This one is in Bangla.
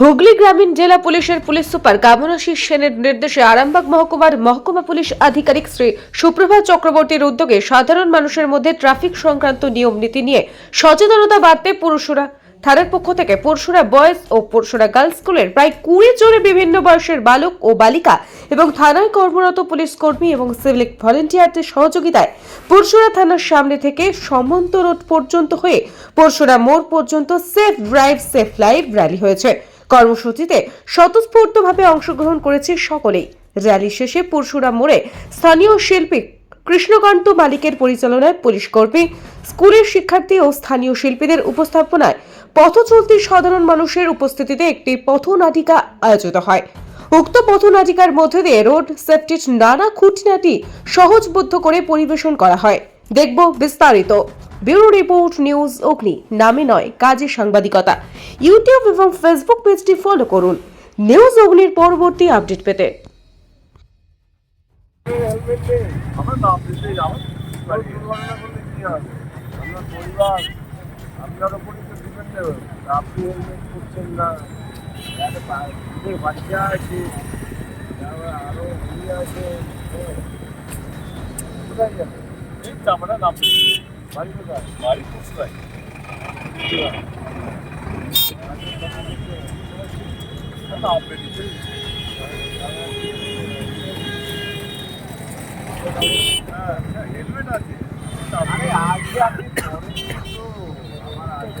হুগলি গ্রামীণ জেলা পুলিশের পুলিশ সুপার কামনাশী সেনের নির্দেশে আরামবাগ মহকুমার মহকুমা পুলিশ আধিকারিক শ্রী সুপ্রভা চক্রবর্তীর উদ্যোগে সাধারণ মানুষের মধ্যে ট্রাফিক সংক্রান্ত নিয়ম নীতি নিয়ে সচেতনতা বাড়তে পুরুষরা, থানার পক্ষ থেকে পরশুরা বয়েজ ও পরশুরা গার্লস স্কুলের প্রায় কুড়ি জনে বিভিন্ন বয়সের বালক ও বালিকা এবং থানায় কর্মরত পুলিশ কর্মী এবং সিভিক ভলেন্টিয়ারদের সহযোগিতায় পরশুরা থানার সামনে থেকে সমন্ত রোড পর্যন্ত হয়ে পরশুরা মোড় পর্যন্ত safe drive, safe live rally হয়েছে। কর্মসূচিতে স্বতঃস্ফূর্তভাবে অংশগ্রহণ করেছে সকলেই। র্যালি শেষে পরশুরা মোড়ে স্থানীয় শিল্পী কৃষ্ণকান্ত মালিকের পরিচালনায় পুলিশ কর্মী, স্কুলের শিক্ষার্থী ও স্থানীয় শিল্পীদের উপস্থাপনায় পথচলতি সাধারণ মানুষের উপস্থিতিতে একটি পথনাটিকা আয়োজিত হয়। উক্ত পথনাটিকার মধ্যে দিয়ে রোড সেফটির নানা খুঁটিনাটি সহজবদ্ধ করে পরিবেশন করা হয়। দেখব বিস্তারিত। ব্যুরো রিপোর্ট নিউজ অগ্নি, নামে নয়, কাজে সাংবাদিকতা। ইউটিউব এবং ফেসবুক পেজটি ফলো করুন। নিউজ অগ্নির পরবর্তী আপডেট পেতে। আপনার না? হেলমেট আছে আজকে আপনি আমার আছে